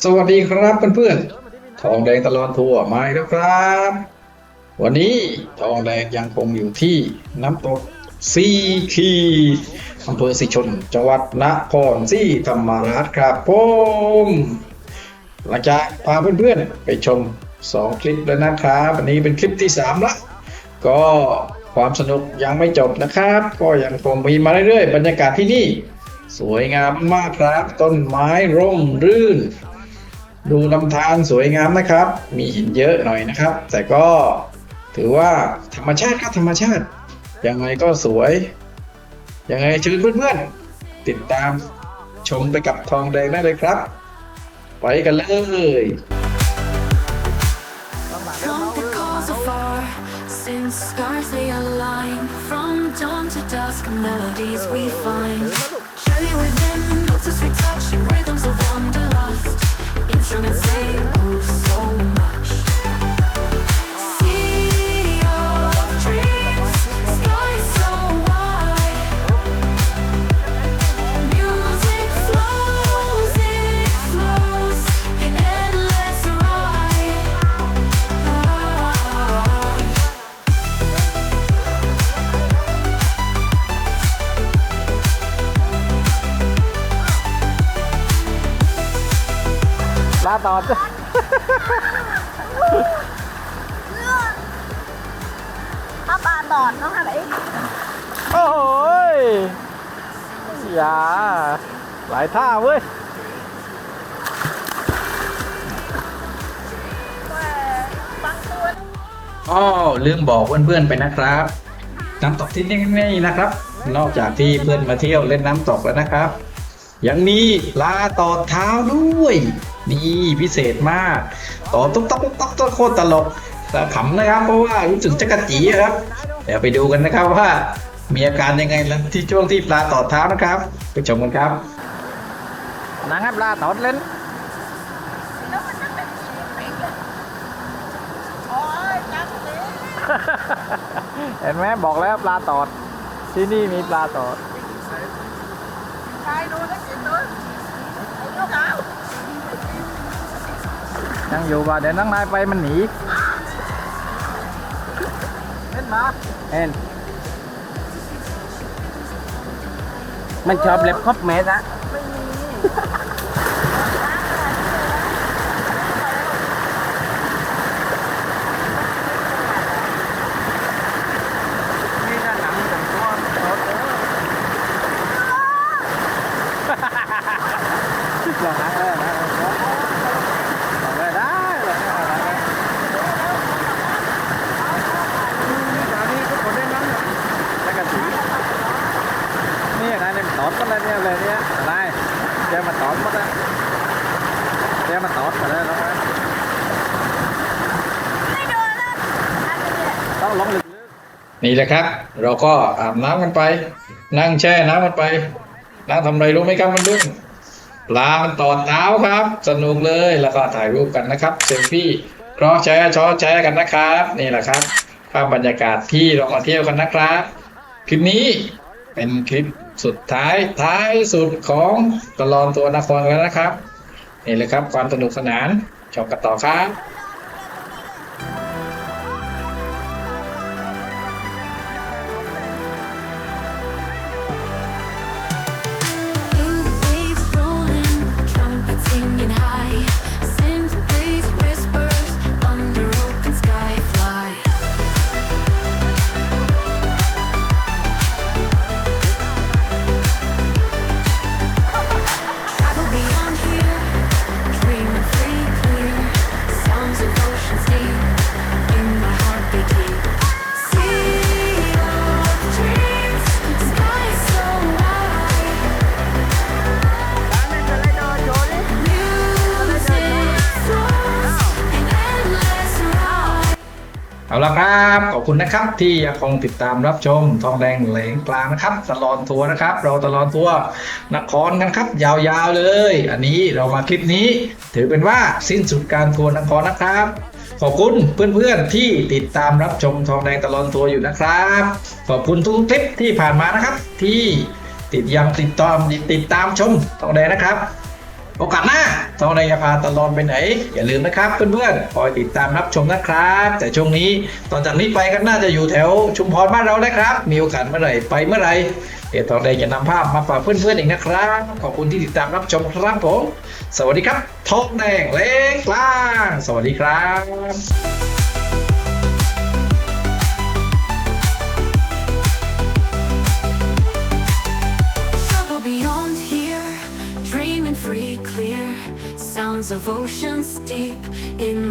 สวัสดีครับเพื่อนๆ ทองแดงตลอดทัวร์มาแล้วครับ วันนี้ทองแดงยังคงอยู่ที่น้ำตกซีคีอำเภอสิชน จังหวัดนครศรีธรรมราชครับผมหลังจากพาเพื่อนๆ ไปชม 2 คลิปแล้วนะครับวันนี้เป็นคลิปที่ 3 ละ ก็ความสนุกยังไม่จบนะครับ ก็ยังคงมีมาเรื่อยๆ บรรยากาศที่นี่ สวยงามมากครับ ต้นไม้ร่มรื่น ดูลำธารสวยงามนะครับ มีหินเยอะหน่อยนะครับ แต่ก็ถือว่าธรรมชาติครับธรรมชาติยังไงก็สวย ยังไงเชิญเพื่อนๆ ติดตามชมไปกับทองแดงได้เลยครับ ไปกันเลย trying to say, La tọt ถ้าปลาตอดต้องทำแบบนี้โอ้โหยอย่าหลายท่าเว้ย บางตัวต้องอ๋อลืมบอกเพื่อนๆไปนะครับ น้ำตกที่นี่นะครับ นอกจากที่เพื่อนมาเที่ยวเล่นน้ำตกแล้วนะครับ ยังมีปลาต่อเท้าด้วย นี่พิเศษมากต่อตุ๊กต๊อกตุ๊กต๊อกตุ๊กโคตรตลกแต่ขำนะครับ เพราะว่ารู้สึกจะกระจีครับเดี๋ยวไปดูกันนะครับว่ามีอาการยังไงแล้วที่ช่วงที่ปลาต่อเท้านะครับ ไปชมกันครับนังให้ปลาตอดเล่นแล้วมันจะเป็นชีวิตเป็นเลยโอ้ยจังเลยเห็นไหมบอกแล้วปลาตอด ที่นี่มีปลาตอดชายดูสักกี่ตัวไอ้ลูกขาว ยังอยู่ป่ะเดี๋ยวนั่งนายไปมันหนีเห็นมาเห็นมันชอบเล็บครบเมตรอะนี่ด้าหลังแต่งตัวตอดเลยลองหาเออหาเออลองได้ได้ลองได้ได้นี่ตอนนี้ทุกคนได้นั่งแล้วก็สีนี่นายเนี่ยมันตอดหมด เลยเนี่ยเลยเนี่ยนายเดี๋ยวมาตอดหมดเลยเดี๋ยวมาตอดหมดเลยแล้วไปไม่โดนแล้วอันนี้แหละต้องลงลึกนี่แหละครับ เราก็อาบน้ำกันไป นั่งแช่น้ำกันไป นั่งทำอะไรรู้ไหมครับมันดุ้งปลามันตอดเท้าครับ สนุกเลยแล้วก็ถ่ายรูปกันนะครับเซลฟี่ครอแชร์ชอแชร์กันนะครับ นี่แหละครับภาพบรรยากาศที่เรามาเที่ยวกันนะครับคลิปนี้ เป็นคลิปสุดท้ายท้ายสุดของตลอนตัวนครแล้วนะครับ นี่เลยครับความสนุกสนานชมกันต่อครับ เอาละครับ ขอบคุณนะครับที่ยังคงติดตามรับชมทองแดงเหลงกลางนะครับ ตลอดทัวร์นะครับ เราตลอดทัวร์นครกันครับ ยาวๆเลย อันนี้เรามาคลิปนี้ ถือเป็นว่าสิ้นสุดการทัวร์นครนะครับ ขอบคุณเพื่อนๆที่ติดตามรับชมทองแดงตลอดทัวร์อยู่นะครับ ขอบคุณทุกคลิปที่ผ่านมานะครับที่ติดยามติดตามติดตามชมทองแดงนะครับ โอกาสหน้าทองแดงจะพาตลอดไปไหน อย่าลืมนะครับเพื่อนๆคอยติดตามรับชมนะครับ แต่ช่วงนี้ตอนจากนี้ไปก็น่าจะอยู่แถวชุมพรบ้านเรานะครับ มีโอกาสเมื่อไหร่ไปเมื่อไหร่เดี๋ยวทองแดงจะนำภาพมาฝากเพื่อนๆอีกนะครับ ขอบคุณที่ติดตามรับชมครับผม สวัสดีครับทองแดงเล็กกลาง สวัสดีครับ of oceans deep in my